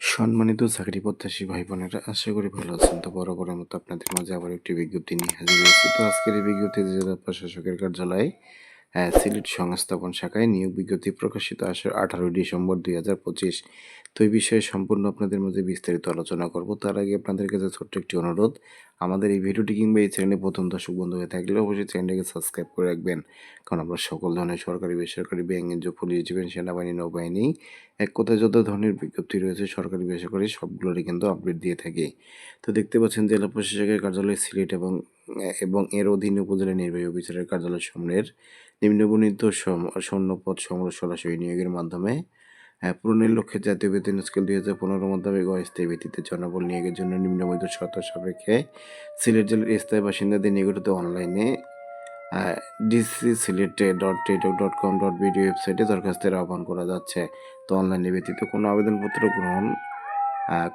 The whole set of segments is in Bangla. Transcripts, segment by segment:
সম্মানিত চাকরি প্রত্যাশী ভাই বোনেরা আশা করি ভালো আছেন। তো বরাবরের মতো আপনাদের মাঝে আবার একটি বিজ্ঞপ্তি নিয়ে হাজির হয়েছি। তো আজকের এই বিজ্ঞপ্তি জেলা প্রশাসকের কার্যালয়ে সিলেট সংস্থাপন শাখায় নিয়োগ বিজ্ঞপ্তি প্রকাশিত আসে আঠারোই ডিসেম্বর দুই হাজার পঁচিশ। তো এই বিষয়ে সম্পূর্ণ আপনাদের মধ্যে বিস্তারিত আলোচনা করব। তার আগে আপনাদের কাছে ছোট্ট একটি অনুরোধ। আমাদের এই ভিডিওটি কিংবা এই চ্যানেলে প্রথম দর্শক বন্ধু হয়ে থাকলে অবশ্যই চ্যানেলটিকে সাবস্ক্রাইব করে রাখবেন। কারণ আমরা সকল ধরনের সরকারি, বেসরকারি, ব্যাংক, এনজিও, পুলিশ, জীবন, সেনাবাহিনী, নৌবাহিনী, এক কথায় যত ধরনের বিজ্ঞপ্তি রয়েছে, সরকারি, বেসরকারি, সবগুলোরই কিন্তু আপডেট দিয়ে থাকি। তো দেখতে পাচ্ছেন, জেলা প্রশাসকের কার্যালয় সিলেট এবং এবং এর অধীনে উপজেলা নির্বাহী অফিসারের কার্যালয় সামনের নিম্নবর্ণিত শূন্যপদ সংগ্রহ সরাসরি নিয়োগের মাধ্যমে পূরণের লক্ষ্যে জাতীয় বেতন স্কেল দুই হাজার পনেরো মোতাবেক অস্থায়ী ভিত্তিতে জনবল নিয়োগের জন্য নিম্নবর্ণিত শর্ত সাপেক্ষে সিলেট জেলার স্থায়ী বাসিন্দাদের নিকটত অনলাইনে ডিসি সিলেটে dot টেটক dot com dot BD ওয়েবসাইটে দরখাস্তের আহ্বান করা যাচ্ছে। তো অনলাইনে ব্যতীত কোনো আবেদনপত্র গ্রহণ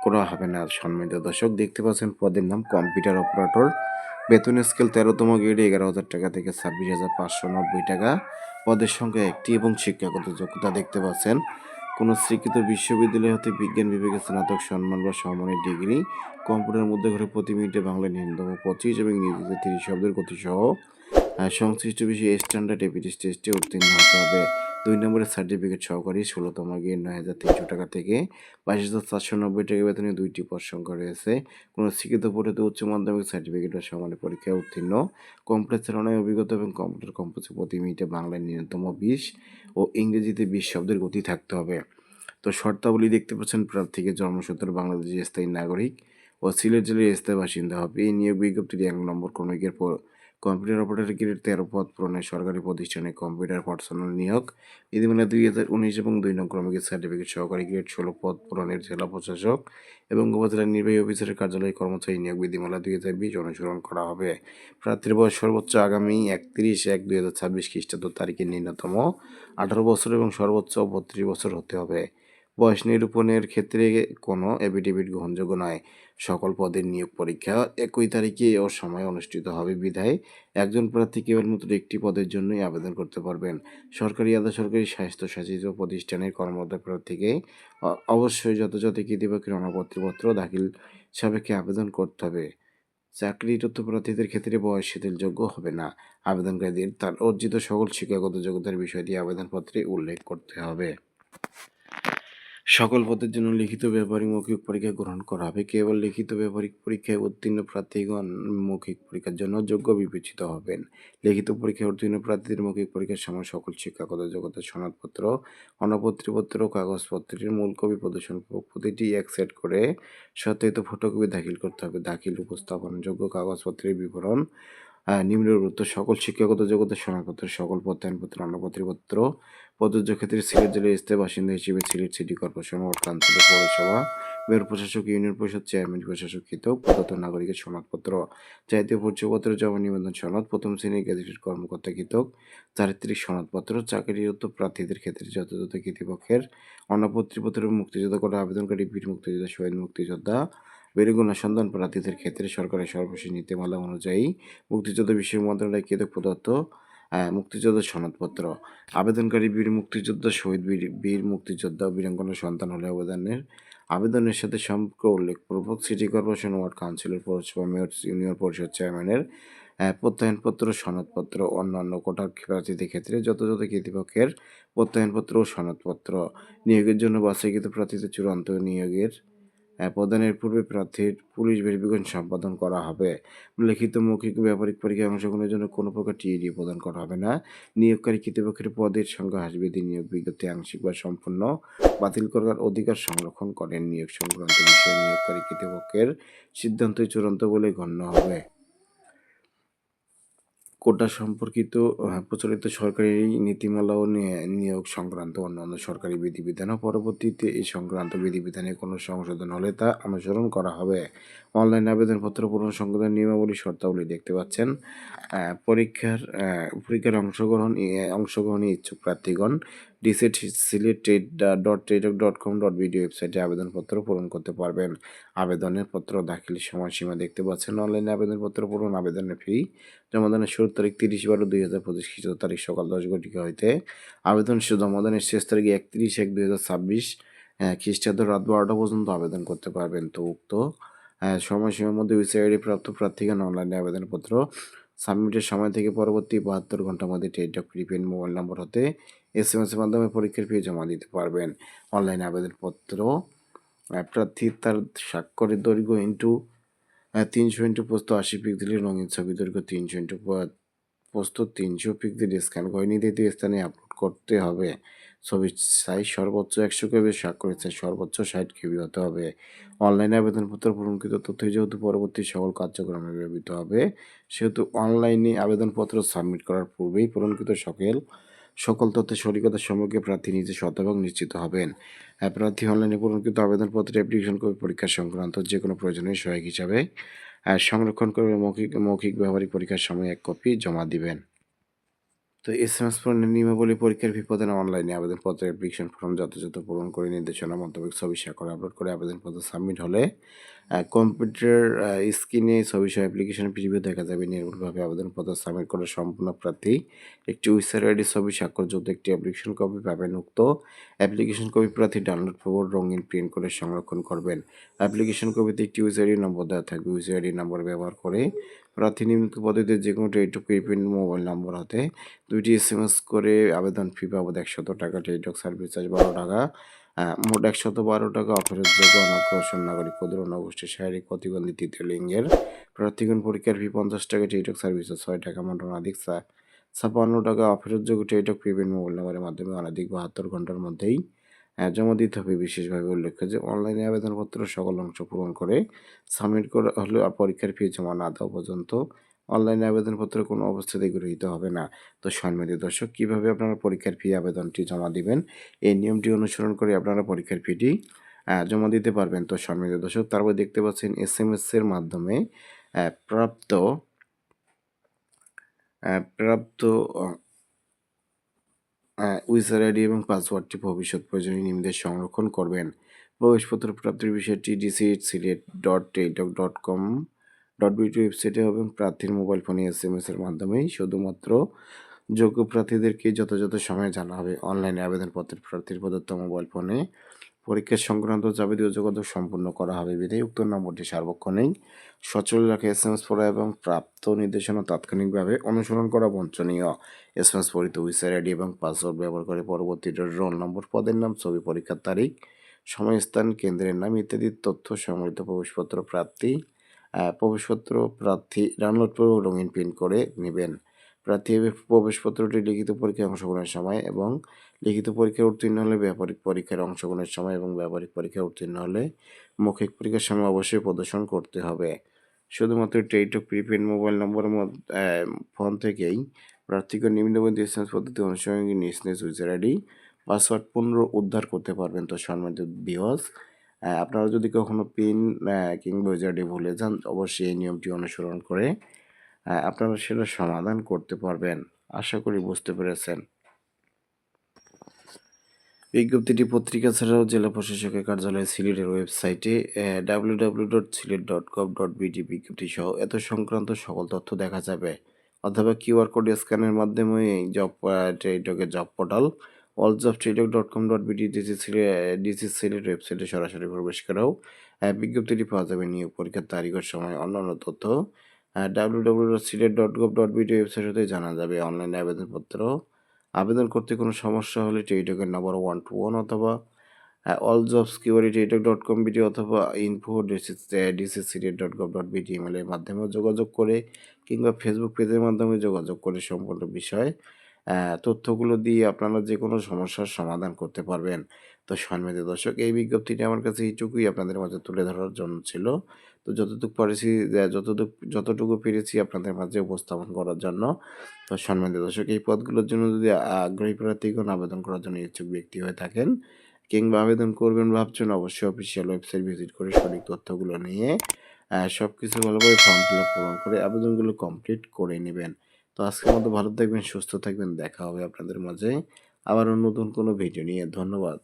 করা হবে না। সম্মানিত দর্শক, দেখতে পাচ্ছেন পদের নাম কম্পিউটার অপারেটর। বেতন স্কেল তেরোতম গ্রেডে এগারো হাজার টাকা থেকে ছাব্বিশ হাজার পাঁচশো নব্বই টাকা। পদের সংখ্যা একটি এবং শিক্ষাগত যোগ্যতা দেখতে পাচ্ছেন। কোনো স্বীকৃত বিশ্ববিদ্যালয় হতে বিজ্ঞান বিভাগে স্নাতক সম্মান বা সম্মানের ডিগ্রি। কম্পিউটার মধ্যে ঘরে প্রতি মিনিটে বাংলা ন্যূনতম পঁচিশ এবং ইংরেজিতে তিরিশ শব্দের গতি সহ সংশ্লিষ্ট বিষয়ে স্ট্যান্ডার্ড এপিটিস টেস্টে উত্তীর্ণ হতে হবে। দুই নম্বরের সার্টিফিকেট সহকারী ষোলোতম গিয়ে নয় হাজার তিনশো টাকা থেকে বাইশ হাজার চারশো নব্বই টাকা বেতনে দুইটি পদ সংখ্যা রয়েছে। কোনো শিক্ষিত পড়েতে উচ্চ মাধ্যমিক সার্টিফিকেট বা সমানের পরীক্ষায় উত্তীর্ণ। কম্পিউটার চালনায় অভিজ্ঞতা এবং কম্পিউটার কম্পোজে প্রতি মিনিটে বাংলায় ন্যূনতম বিশ ও ইংরেজিতে বিশ শব্দের গতি থাকতে হবে। তো শর্তাবলী দেখতে পাচ্ছেন প্রার্থীকে জন্মসূত্র বাংলাদেশের স্থায়ী নাগরিক ও সিলেট জেলার স্থায়ী বাসিন্দা হবে। এই নিয়োগ বিজ্ঞপ্তিটি এক নম্বর ক্রমিকের পর কম্পিউটার অপারেটর গ্রেড তেরো পদ পূরণের সরকারি প্রতিষ্ঠানে কম্পিউটার পার্সোনাল নিয়োগ। বিধিমালা দুই হাজার উনিশ এবং দুই নং ক্রমিকের সার্টিফিকেট সহকারী গ্রেড ষোলো পদ পূরণের জেলা প্রশাসক এবং উপজেলা নির্বাহী অফিসারের কার্যালয় কর্মচারী নিয়োগ বিধিমালা দুই হাজার বিশ অনুসরণ করা হবে। প্রার্থীর বয়স সর্বোচ্চ আগামী একত্রিশ এক দুই হাজার ছাব্বিশ খ্রিস্টাব্দ তারিখে ন্যূনতম আঠারো বছর এবং সর্বোচ্চ বত্রিশ বছর হতে হবে। বয়স নিরূপণের ক্ষেত্রে কোনো এফিডেভিট গ্রহণযোগ্য নয়। সকল পদের নিয়োগ পরীক্ষা একই তারিখে ও সময় অনুষ্ঠিত হবে। বিধায় একজন প্রার্থী কেবলমাত্র একটি পদের জন্যই আবেদন করতে পারবেন। সরকারি আধা সরকারি স্বাস্থ্যশাসিত প্রতিষ্ঠানের কর্মরত প্রার্থীকে অবশ্যই যথাযথ কৃতিপক্ষের অনাপত্তিপত্র দাখিল সাপেক্ষে আবেদন করতে হবে। চাকরিরত প্রার্থীদের ক্ষেত্রে বয়স শিথিলযোগ্য হবে না। আবেদনকারীদের তার অর্জিত সকল শিক্ষাগত যোগ্যতার বিষয়টি আবেদনপত্রে উল্লেখ করতে হবে। সকল পদের জন্য লিখিত ব্যবহারিক মৌখিক পরীক্ষা গ্রহণ করা হবে। কেবল লিখিত ব্যবহারিক পরীক্ষায় উত্তীর্ণ প্রার্থীগণ মৌখিক পরীক্ষার জন্য যোগ্য বিবেচিত হবেন। লিখিত পরীক্ষায় উত্তীর্ণ প্রার্থীদের মৌখিক পরীক্ষার সময় সকল শিক্ষাগত যোগ্যতার সনদপত্র অনপত্রিপত্র কাগজপত্রের মূল কপি প্রদর্শন প্রতিটি এক সেট করে সত্যায়িত ফটোকপি দাখিল করতে হবে। দাখিল উপস্থাপনযোগ্য কাগজপত্রের বিবরণ আহ, নিম্নলিখিত সকল শিক্ষাগত যোগ্যতা সনদপত্র সকল প্রত্যয়নপত্র অন্নপত্রপত্র প্রযোজ্য ক্ষেত্রে সিলেট জেলার স্থায়ী বাসিন্দা হিসেবে সিলেট সিটি কর্পোরেশন কাউন্সিল পৌরসভা মেয়র প্রশাসক ইউনিয়ন পরিষদ চেয়ারম্যান প্রশাসক কৃত প্রদত্ত নাগরিকের সনদপত্র জাতীয় পরিচয়পত্র জমা নিবন্ধন সনদ প্রথম শ্রেণির গ্যাজেটেড কর্মকর্তা কৃতক চারিত্রিক সনদপত্র চাকরিরত প্রার্থীদের ক্ষেত্রে যথাযথ কৃতিপক্ষের অন্নপত্রিপত্র মুক্তিযোদ্ধা করা আবেদনকারী বীর মুক্তিযোদ্ধা শহীদ মুক্তিযোদ্ধা বেরুগুনা সন্ধান প্রার্থীদের ক্ষেত্রে সরকারের সর্বশেষ নীতিমালা অনুযায়ী মুক্তিযুদ্ধ বিষয় মন্ত্রণালয় কৃতক প্রদত্ত আহ, মুক্তিযোদ্ধার সনদপত্র আবেদনকারী বীর মুক্তিযোদ্ধা শহীদ বীর বীর মুক্তিযোদ্ধা ও বীরাঙ্গনার সন্তান হলে আবেদনের আবেদনের সাথে সম্পর্ক উল্লেখপূর্বক সিটি কর্পোরেশন ওয়ার্ড কাউন্সিলর পৌরসভা মেয়র ইউনিয়ন পরিষদ চেয়ারম্যানের প্রত্যয়নপত্র সনদপত্র অন্যান্য কোটার প্রার্থীদের ক্ষেত্রে যথাযথ কৃতিপক্ষের প্রত্যয়নপত্র ও সনদপত্র নিয়োগের জন্য বাছাইকৃত প্রার্থীদের চূড়ান্ত নিয়োগের প্রদানের পূর্বে প্রার্থীর পুলিশ ভেরিফিকেশন সম্পাদন করা হবে। লিখিত মৌখিক ব্যাপারিক পরীক্ষায় অংশগ্রহণের জন্য কোনো প্রকার টিএডি প্রদান করা হবে না। নিয়োগকারী কর্তৃপক্ষের পদের সংখ্যা, হাসবিধি, নিয়োগ বিজ্ঞপ্তি, আংশিক বা সম্পূর্ণ বাতিল করার অধিকার সংরক্ষণ করেন। নিয়োগ সংক্রান্ত বিষয়ে নিয়োগকারী কর্তৃপক্ষের সিদ্ধান্তই চূড়ান্ত বলে গণ্য হবে। কোটা সম্পর্কিত প্রচলিত সরকারি নীতিমালা ও নিয়োগ সংক্রান্ত অন্যান্য সরকারি বিধিবিধানও পরবর্তীতে এই সংক্রান্ত বিধিবিধানে কোনো সংশোধন হলে তা অনুসরণ করা হবে। অনলাইন আবেদনপত্র পূরণ সংক্রান্ত নিয়মাবলী শর্তাবলী দেখতে পাচ্ছেন। পরীক্ষার পরীক্ষার অংশগ্রহণ অংশগ্রহণে ইচ্ছুক প্রার্থীগণ ডিসেট Sylhet dot টেটক dot com dot ভিডিও ওয়েবসাইটে আবেদনপত্র পূরণ করতে পারবেন। আবেদনের পত্র দাখিলের সময়সীমা দেখতে পাচ্ছেন। অনলাইনে আবেদনপত্র পূরণ, আবেদনের ফি, জমাদানের শুরুর তারিখ তিরিশ বারো দুই হাজার পঁচিশ, খ্রিস্ট তারিখ সকাল দশ ঘটিকা হইতে। আবেদন জমাদানের শেষ তারিখ একত্রিশ এক দুই হাজার ছাব্বিশ খ্রিস্টাব্দ রাত বারোটা পর্যন্ত আবেদন করতে পারবেন। তো উক্ত সময়সীমার মধ্যে ইউসিআইডি প্রাপ্ত প্রার্থীগণ অনলাইনে আবেদনপত্র সাবমিটের সময় থেকে পরবর্তী বাহাত্তর ঘণ্টার মধ্যে টেলিটক প্রিপেড মোবাইল নম্বর হতে এস এম এর মাধ্যমে পরীক্ষার ফি জমা দিতে পারবেন। অনলাইন আবেদনপত্র প্রার্থী তার স্বাক্ষরের দৈর্ঘ্য ইন্টু তিনশো ইন্টু পোস্ত আশি পিক্সেলের রঙিন ছবি দৈর্ঘ্য তিনশো ইন্টু পোস্ত তিনশো পিক্সেল স্ক্যান করে নির্ধারিত স্থানে আপলোড করতে হবে। ছবির সাইজ সর্বোচ্চ একশো কেবি স্বাক্ষরের সর্বোচ্চ ষাট কেবি হতে হবে। অনলাইনে আবেদনপত্র পূরণকৃত তথ্য যেহেতু পরবর্তী সকল কার্যক্রমে ব্যবহৃত হবে, সেহেতু অনলাইনে আবেদনপত্র সাবমিট করার পূর্বেই পূরণকৃত সকল সকল তথ্যের সঠিকতার সম্পর্কে প্রার্থী নিজে শতভাগ নিশ্চিত হবেন। প্রার্থী অনলাইনে পূরণকৃত আবেদনপত্রে অ্যাপ্লিকেশন কপি পরীক্ষা সংক্রান্ত যে কোনো প্রয়োজনীয় সহায়ক হিসাবে সংরক্ষণ করবে মৌখিক মৌখিক, ব্যবহারিক পরীক্ষার সময় এক কপি জমা দিবেন। তো এস এম এস নিয়মাবলী পরীক্ষার বিপদে অনলাইনে আবেদনপত্র অ্যাপ্লিকেশন ফর্ম যথাযথ পূরণ করে নির্দেশনা, মন্তব্য, ছবি স্বাক্ষর আপলোড করে আবেদনপত্র সাবমিট হলে কম্পিউটার স্ক্রিনে ছবি সহ অ্যাপ্লিকেশন প্রিভিউ দেখা যাবে। নির্ভুলভাবে আবেদনপত্র সাবমিট করা সম্পূর্ণ প্রার্থী একটি উইসার আইডি ছবি স্বাক্ষরযুক্ত একটি অ্যাপ্লিকেশন কপি পাবেন। উক্ত অ্যাপ্লিকেশন কপি প্রার্থী ডাউনলোড করব রঙিন প্রিন্ট করে সংরক্ষণ করবেন। অ্যাপ্লিকেশন কপিতে একটি ইউজার আইডি নম্বর দেওয়া থাকবে। ইউজার আইডি নম্বর ব্যবহার করে প্রার্থী নিম্নলিখিত পদ্ধতিতে যে কোনো টেলিটক প্রিপেড মোবাইল নম্বর হতে দুইটি এস এম এস করে আবেদন ফি বাবদ একশত টাকা টেলিটক সার্ভিস চার্জ বারো টাকা মোট একশত বারো টাকা অফেরতযোগ্য অনগ্রসর নাগরিক ক্ষুদ্র নগোষ্ঠী শারীরিক প্রতিবন্ধী তৃতীয় লিঙ্গের প্রার্থীগণ পরীক্ষার ফি পঞ্চাশ টাকা, টেলিটক সার্ভিস ছয় টাকা ছা- ছাপ্পান্ন টাকা অফেরতযোগ্য টেলিটক প্রিপেড মোবাইল নাম্বারের মাধ্যমে অনাধিক বাহাত্তর ঘণ্টার মধ্যেই জমা দিতে হবে। বিশেষভাবে উল্লেখ্য যে অনলাইনে আবেদনপত্র সকল অংশ পূরণ করে সাবমিট করা হলে পরীক্ষার ফি জমা না দেওয়া পর্যন্ত অনলাইনে আবেদনপত্র কোনো অবস্থাতেই গৃহীত হবে না। তো সম্মানিত দর্শক, কীভাবে আপনারা পরীক্ষার ফি আবেদনটি জমা দিবেন? এই নিয়মটি অনুসরণ করে আপনারা পরীক্ষার ফিটি জমা দিতে পারবেন। তো সম্মানিত দর্শক তারপর দেখতে পাচ্ছেন এস এম এস এর মাধ্যমে প্রাপ্ত প্রাপ্ত উইজার আইডি এবং পাসওয়ার্ডটি ভবিষ্যৎ প্রয়োজনীয় নির্দেশ সংরক্ষণ করবেন। প্রবেশপত্র প্রাপ্তির বিষয়টি DC Sylhet dot Teletalk dot com dot BD ওয়েবসাইটে এবং প্রার্থীর মোবাইল ফোনে এস এম এস এর মাধ্যমেই শুধুমাত্র যোগ্য প্রার্থীদেরকে যথাযথ সময়ে জানা হবে। অনলাইনে আবেদনপত্রের প্রার্থীর প্রদত্ত মোবাইল ফোনে পরীক্ষা সংক্রান্ত যাবতীয় যোগাযোগ সম্পূর্ণ করা হবে বিধায় উক্ত নম্বরটি সার্বক্ষণিক, সচল রাখে এস এম এস পড়া এবং প্রাপ্ত নির্দেশনা তাৎক্ষণিকভাবে অনুসরণ করা বঞ্চনীয়। এস এম এস পড়িত উইসার আইডি এবং পাসওয়ার্ড ব্যবহার করে পরবর্তীতে রোল নম্বর পদের নাম, ছবি, পরীক্ষার তারিখ সময় স্থান কেন্দ্রের নাম ইত্যাদি তথ্য, সম্বলিত প্রবেশপত্র, প্রাপ্তি প্রবেশপত্র প্রার্থী ডাউনলোড করে ও রঙিন প্রিন্ট করে নেবেন। প্রার্থী প্রবেশপত্রটি লিখিত পরীক্ষায় অংশগ্রহণের সময় এবং লিখিত পরীক্ষায় উত্তীর্ণ হলে ব্যাপারিক পরীক্ষার অংশগ্রহণের সময় এবং ব্যবহারিক পরীক্ষায় উত্তীর্ণ হলে মৌখিক পরীক্ষার সময় অবশ্যই প্রদর্শন করতে হবে। শুধুমাত্র টেলিটক প্রিপেড মোবাইল নম্বরের ফোন থেকেই প্রার্থীকে নিম্নবন্ধী এসএমএস পদ্ধতি অনুসরণ নিজ নিজ ইউজার আইডি পাসওয়ার্ড পুনর উদ্ধার করতে পারবেন। তো সম্মানিত বিহস আপনারা যদি কখনো পিন কিংবা ইউজার ভুলে যান, অবশ্যই এই নিয়মটি অনুসরণ করে আপনারা সেটা সমাধান করতে পারবেন। আশা করি বুঝতে পেরেছেন। বিজ্ঞপ্তিটি পত্রিকা ছাড়াও জেলা প্রশাসকের কার্যালয় সিলেটের ওয়েবসাইটে W W dot Sylhet dot com dot BD বিজ্ঞপ্তি সহ এত সংক্রান্ত সকল তথ্য দেখা যাবে, অথবা কিউআর কোড স্ক্যানের মাধ্যমে job টেলিটকের job portal all job Teletalk dot com dot BD DC Sylhet DC Sylhet ওয়েবসাইটে সরাসরি প্রবেশ করেও আহ, বিজ্ঞপ্তিটি পাওয়া যাবে নিয়োগ পরীক্ষার তারিখের সময় অন্যান্য তথ্য W W dot Sylhet dot gov dot BD website হতে জানা যাবে। অনলাইনে আবেদনপত্র আবেদন করতে কোনো সমস্যা হলে টেলিটকের নম্বর ওয়ান টু ওয়ান অথবা all jobs query Teletalk dot com BD অথবা ইনফো ডিসি সিরিয়াল ডট গভ ডট বিডি ইমেলের মাধ্যমে যোগাযোগ করে কিংবা ফেসবুক পেজের মাধ্যমে যোগাযোগ করে সম্পূর্ণ বিষয় তথ্যগুলো দিয়ে আপনারা যে কোনো সমস্যার সমাধান করতে পারবেন। তো সম্মানিত দর্শক, এই বিজ্ঞপ্তিটি আমার কাছে এইটুকুই আপনাদের মাঝে তুলে ধরার জন্য ছিল। তো যতটুকু পারেছি যতটুকু যতটুকু পেরেছি আপনাদের মাঝে উপস্থাপন করার জন্য। তো সম্মানিত দর্শক, এই পদগুলোর জন্য যদি আগ্রহী প্রার্থীগণ আবেদন করার জন্য ইচ্ছুক ব্যক্তি হয়ে থাকেন কিংবা আবেদন করবেন ভাবছেন অবশ্যই অফিসিয়াল ওয়েবসাইট ভিজিট করে সঠিক তথ্যগুলো নিয়ে সব কিছু ভালো করে ফর্ম ফিল আপ পূরণ করে আবেদনগুলো কমপ্লিট করে নেবেন। তো আজকের মতো ভালো থাকবেন, সুস্থ থাকবেন, দেখা হবে আপনাদের মাঝে। আবারও নতুন কোনো ভিডিও নিয়ে। ধন্যবাদ।